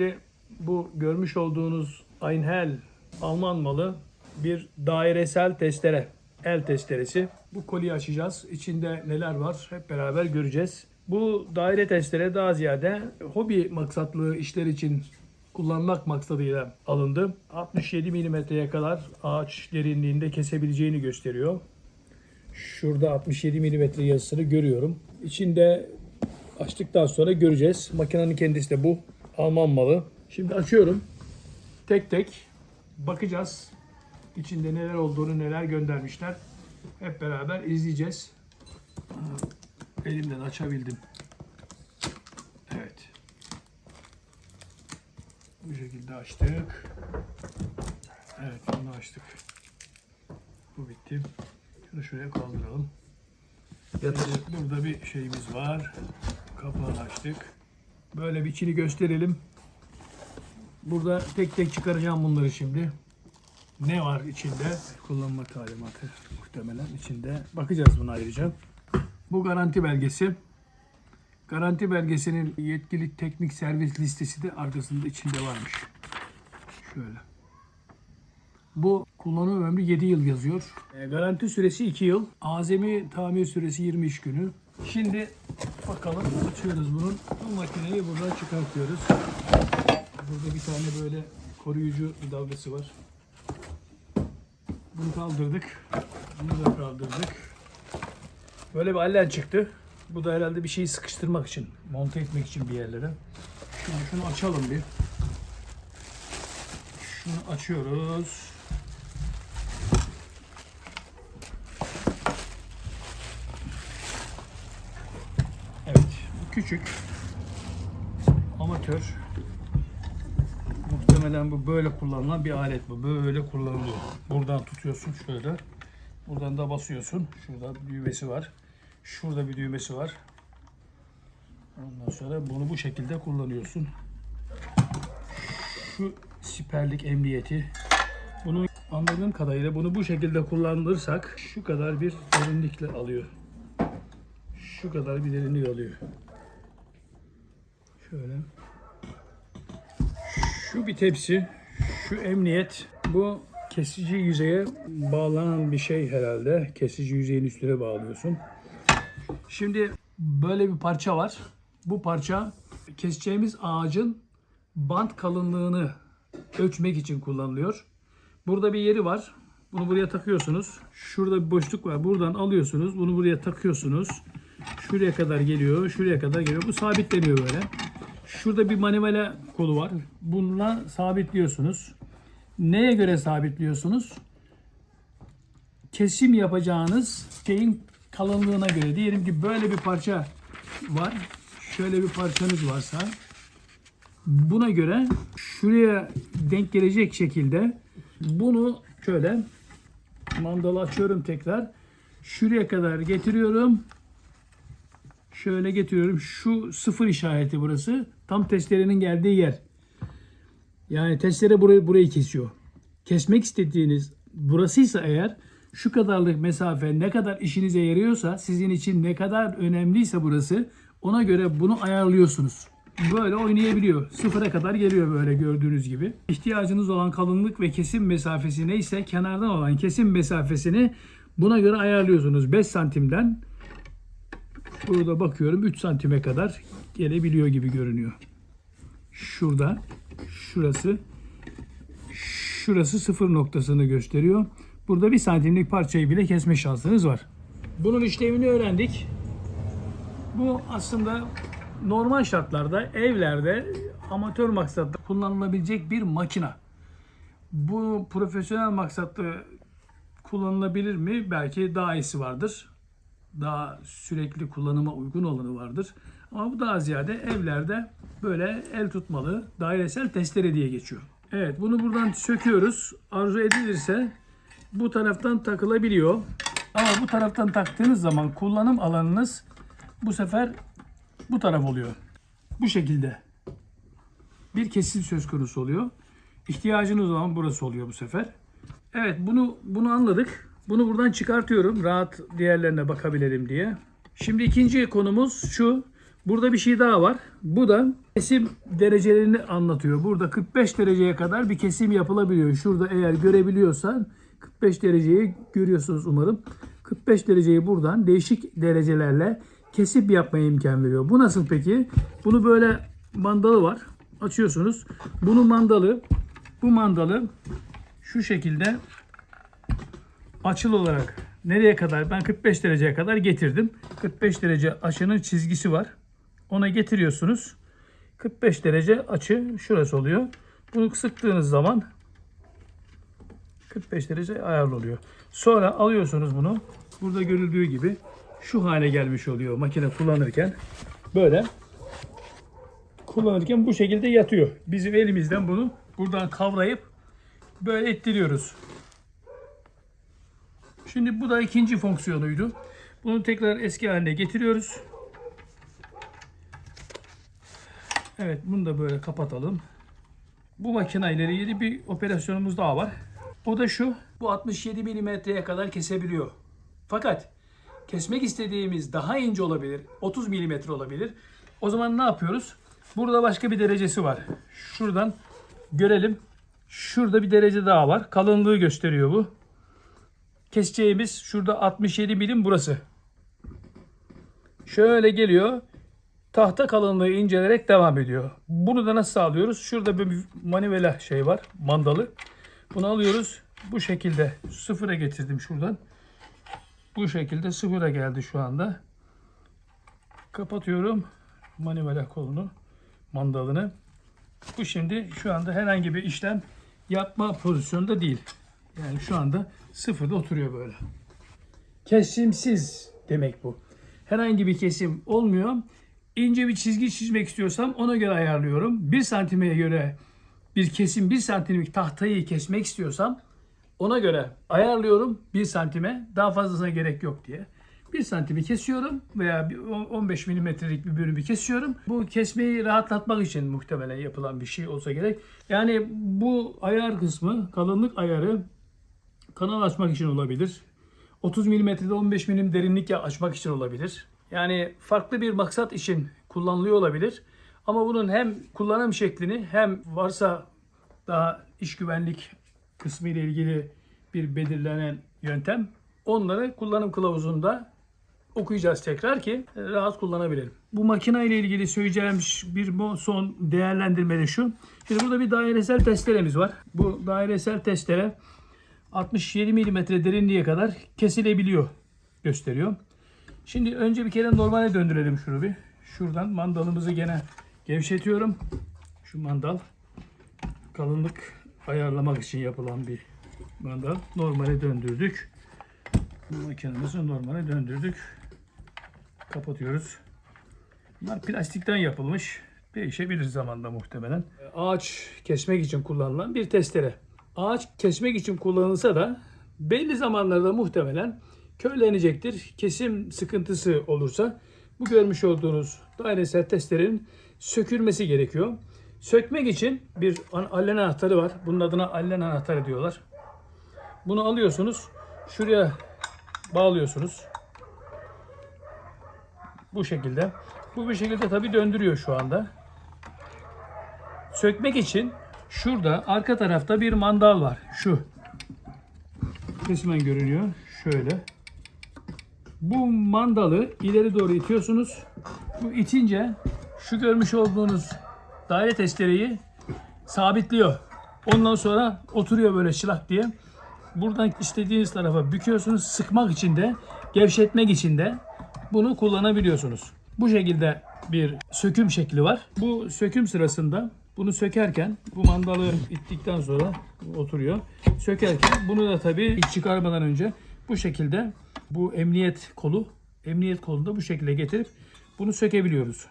Şimdi bu görmüş olduğunuz Einhell Alman malı bir dairesel testere. El testeresi. Bu koliyi açacağız. İçinde neler var hep beraber göreceğiz. Bu daire testere daha ziyade hobi maksatlı işler için kullanmak maksadıyla alındı. 67 milimetreye kadar ağaç derinliğinde kesebileceğini gösteriyor. Şurada 67 milimetre yazısını görüyorum. İçinde açtıktan sonra göreceğiz. Makinenin kendisi de bu. Alman malı. Şimdi açıyorum. Tek tek bakacağız. İçinde neler olduğunu, neler göndermişler. Hep beraber izleyeceğiz. Elimden açabildim. Evet. Bu şekilde açtık. Evet, bunu açtık. Bu bitti. Şunu şuraya kaldıralım. Yatır. Burada bir şeyimiz var. Kapağını açtık. Böyle bir içini gösterelim. Burada tek tek çıkaracağım bunları şimdi. Ne var içinde? Kullanma talimatı muhtemelen içinde. Bakacağız buna ayrıca. Bu garanti belgesi. Garanti belgesinin yetkili teknik servis listesi de arkasında içinde varmış. Şöyle. Bu kullanım ömrü 7 yıl yazıyor. E, garanti süresi 2 yıl. Azami tamir süresi 20 iş günü. Şimdi bakalım açıyoruz bunun. Bu makineyi buradan çıkartıyoruz. Burada bir tane böyle koruyucu bir dalgası var. Bunu kaldırdık. Bunu da kaldırdık. Böyle bir allen çıktı. Bu da herhalde bir şeyi sıkıştırmak için, monte etmek için bir yerlere. Şimdi şunu açalım bir. Şunu açıyoruz. Evet, bu küçük. Amatör. Muhtemelen bu böyle kullanılan bir alet bu. Böyle kullanılıyor. Buradan tutuyorsun şöyle. Buradan da basıyorsun. Şurada düğmesi var. Şurada bir düğmesi var. Ondan sonra bunu bu şekilde kullanıyorsun. Şu siperlik emniyeti. Bunu anladığım kadarıyla bunu bu şekilde kullanırsak şu kadar bir derinlikle alıyor. Şu kadar bir derinlik alıyor. Şöyle. Şu bir tepsi, şu emniyet, bu kesici yüzeye bağlanan bir şey herhalde. Kesici yüzeyin üstüne bağlıyorsun. Şimdi böyle bir parça var. Bu parça keseceğimiz ağacın bant kalınlığını ölçmek için kullanılıyor. Burada bir yeri var. Bunu buraya takıyorsunuz. Şurada bir boşluk var. Buradan alıyorsunuz. Bunu buraya takıyorsunuz. Şuraya kadar geliyor. Şuraya kadar geliyor. Bu sabitleniyor böyle. Şurada bir manivela kolu var. Bununla sabitliyorsunuz. Neye göre sabitliyorsunuz? Kesim yapacağınız şeyin kalınlığına göre. Diyelim ki böyle bir parça var. Şöyle bir parçanız varsa buna göre şuraya denk gelecek şekilde bunu şöyle mandalı açıyorum tekrar. Şuraya kadar getiriyorum. Şöyle getiriyorum. Şu sıfır işareti burası. Tam testerenin geldiği yer. Yani testere burayı, burayı kesiyor. Kesmek istediğiniz burasıysa eğer şu kadarlık mesafe ne kadar işinize yarıyorsa sizin için ne kadar önemliyse burası ona göre bunu ayarlıyorsunuz. Böyle oynayabiliyor. Sıfıra kadar geliyor böyle gördüğünüz gibi. İhtiyacınız olan kalınlık ve kesim mesafesi neyse kenardan olan kesim mesafesini buna göre ayarlıyorsunuz. 5 santimden Burada bakıyorum 3 santime kadar gelebiliyor gibi görünüyor. Şurada, şurası, şurası sıfır noktasını gösteriyor. Burada bir santimlik parçayı bile kesme şansınız var. Bunun işlevini öğrendik. Bu aslında normal şartlarda evlerde amatör maksatlı kullanılabilecek bir makina. Bu profesyonel maksatlı kullanılabilir mi? Belki daha iyisi vardır daha sürekli kullanıma uygun olanı vardır. Ama bu daha ziyade evlerde böyle el tutmalı dairesel testere diye geçiyor. Evet bunu buradan söküyoruz. Arzu edilirse bu taraftan takılabiliyor. Ama bu taraftan taktığınız zaman kullanım alanınız bu sefer bu taraf oluyor. Bu şekilde bir kesim söz konusu oluyor. İhtiyacınız olan burası oluyor bu sefer. Evet bunu bunu anladık. Bunu buradan çıkartıyorum rahat diğerlerine bakabilirim diye. Şimdi ikinci konumuz şu. Burada bir şey daha var. Bu da kesim derecelerini anlatıyor. Burada 45 dereceye kadar bir kesim yapılabiliyor. Şurada eğer görebiliyorsan 45 dereceyi görüyorsunuz umarım. 45 dereceyi buradan değişik derecelerle kesip yapmaya imkan veriyor. Bu nasıl peki? Bunu böyle mandalı var. Açıyorsunuz. Bunun mandalı bu mandalı şu şekilde açıl olarak nereye kadar? Ben 45 dereceye kadar getirdim. 45 derece açının çizgisi var. Ona getiriyorsunuz. 45 derece açı şurası oluyor. Bunu sıktığınız zaman 45 derece ayarlı oluyor. Sonra alıyorsunuz bunu. Burada görüldüğü gibi şu hale gelmiş oluyor makine kullanırken. Böyle kullanırken bu şekilde yatıyor. Bizim elimizden bunu buradan kavrayıp böyle ettiriyoruz. Şimdi bu da ikinci fonksiyonuydu. Bunu tekrar eski haline getiriyoruz. Evet bunu da böyle kapatalım. Bu makine ile ilgili bir operasyonumuz daha var. O da şu. Bu 67 milimetreye kadar kesebiliyor. Fakat kesmek istediğimiz daha ince olabilir. 30 milimetre olabilir. O zaman ne yapıyoruz? Burada başka bir derecesi var. Şuradan görelim. Şurada bir derece daha var. Kalınlığı gösteriyor bu. Keseceğimiz şurada 67 milim burası. Şöyle geliyor. Tahta kalınlığı incelerek devam ediyor. Bunu da nasıl sağlıyoruz? Şurada bir manivela şey var. Mandalı. Bunu alıyoruz. Bu şekilde sıfıra getirdim şuradan. Bu şekilde sıfıra geldi şu anda. Kapatıyorum manivela kolunu, mandalını. Bu şimdi şu anda herhangi bir işlem yapma pozisyonda değil. Yani şu anda sıfırda oturuyor böyle. Kesimsiz demek bu. Herhangi bir kesim olmuyor. İnce bir çizgi çizmek istiyorsam ona göre ayarlıyorum. Bir santime göre bir kesim bir santimlik tahtayı kesmek istiyorsam ona göre ayarlıyorum bir santime. Daha fazlasına gerek yok diye. Bir santimi kesiyorum veya bir 15 milimetrelik bir bölümü kesiyorum. Bu kesmeyi rahatlatmak için muhtemelen yapılan bir şey olsa gerek. Yani bu ayar kısmı, kalınlık ayarı kanal açmak için olabilir. 30 milimetrede 15 milim derinlik açmak için olabilir. Yani farklı bir maksat için kullanılıyor olabilir. Ama bunun hem kullanım şeklini hem varsa daha iş güvenlik kısmı ile ilgili bir belirlenen yöntem onları kullanım kılavuzunda okuyacağız tekrar ki rahat kullanabilelim. Bu makine ile ilgili söyleyeceğim bir son değerlendirme de şu. Şimdi burada bir dairesel testeremiz var. Bu dairesel testere 67 mm derinliğe kadar kesilebiliyor gösteriyor. Şimdi önce bir kere normale döndürelim şunu bir. Şuradan mandalımızı gene gevşetiyorum. Şu mandal kalınlık ayarlamak için yapılan bir mandal. Normale döndürdük. Makinemizi normale döndürdük. Kapatıyoruz. Bunlar plastikten yapılmış. Değişebilir zamanda muhtemelen. Ağaç kesmek için kullanılan bir testere. Ağaç kesmek için kullanılsa da belli zamanlarda muhtemelen körlenecektir. Kesim sıkıntısı olursa bu görmüş olduğunuz dairesel testerenin sökülmesi gerekiyor. Sökmek için bir allen anahtarı var. Bunun adına allen anahtarı diyorlar. Bunu alıyorsunuz. Şuraya bağlıyorsunuz. Bu şekilde. Bu bir şekilde tabi döndürüyor şu anda. Sökmek için şurada arka tarafta bir mandal var. Şu. Kısmen görünüyor. Şöyle. Bu mandalı ileri doğru itiyorsunuz. Bu itince şu görmüş olduğunuz daire testereyi sabitliyor. Ondan sonra oturuyor böyle şılak diye. Buradan istediğiniz tarafa büküyorsunuz. Sıkmak için de, gevşetmek için de bunu kullanabiliyorsunuz. Bu şekilde bir söküm şekli var. Bu söküm sırasında bunu sökerken bu mandalı ittikten sonra oturuyor. Sökerken bunu da tabii çıkarmadan önce bu şekilde bu emniyet kolu emniyet kolunda bu şekilde getirip bunu sökebiliyoruz.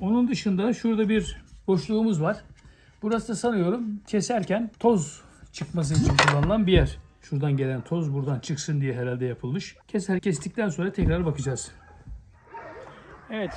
Onun dışında şurada bir boşluğumuz var. Burası da sanıyorum keserken toz çıkması için kullanılan bir yer. Şuradan gelen toz buradan çıksın diye herhalde yapılmış. Keser kestikten sonra tekrar bakacağız. Evet.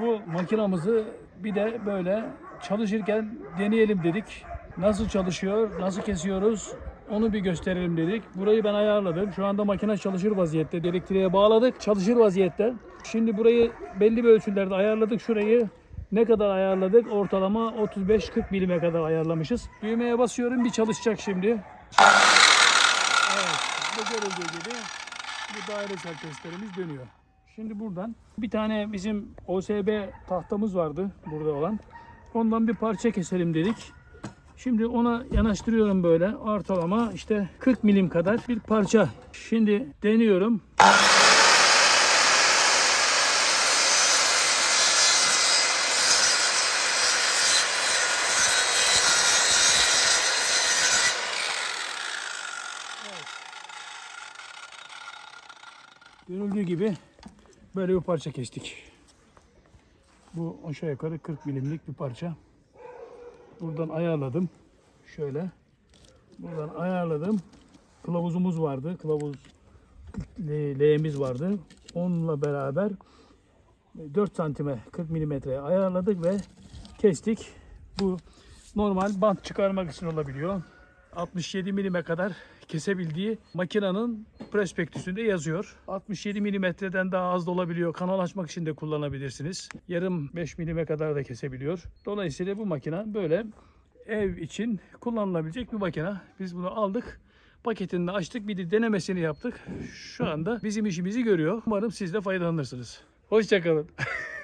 Bu makinamızı bir de böyle çalışırken deneyelim dedik. Nasıl çalışıyor, nasıl kesiyoruz Onu bir gösterelim dedik. Burayı ben ayarladım. Şu anda makine çalışır vaziyette. Elektriğe bağladık. Çalışır vaziyette. Şimdi burayı belli bir ölçülerde ayarladık. Şurayı ne kadar ayarladık? Ortalama 35-40 milime kadar ayarlamışız. Düğmeye basıyorum. Bir çalışacak şimdi. Evet. Bu görüldüğü gibi bu dairesel testlerimiz dönüyor. Şimdi buradan bir tane bizim OSB tahtamız vardı burada olan. Ondan bir parça keselim dedik. Şimdi ona yanaştırıyorum böyle ortalama işte 40 milim kadar bir parça. Şimdi deniyorum. Görüldüğü gibi böyle bir parça kestik. Bu aşağı yukarı 40 milimlik bir parça. Buradan ayarladım. Şöyle. Buradan ayarladım. Kılavuzumuz vardı. Kılavuz le- leğimiz vardı. Onunla beraber 4 santime 40 milimetreye ayarladık ve kestik. Bu normal bant çıkarmak için olabiliyor. 67 milime kadar kesebildiği makinenin prospektüsünde yazıyor. 67 milimetreden daha az da olabiliyor. Kanal açmak için de kullanabilirsiniz. Yarım 5 milime kadar da kesebiliyor. Dolayısıyla bu makine böyle ev için kullanılabilecek bir makine. Biz bunu aldık. Paketini de açtık. Bir de denemesini yaptık. Şu anda bizim işimizi görüyor. Umarım siz de faydalanırsınız. Hoşçakalın.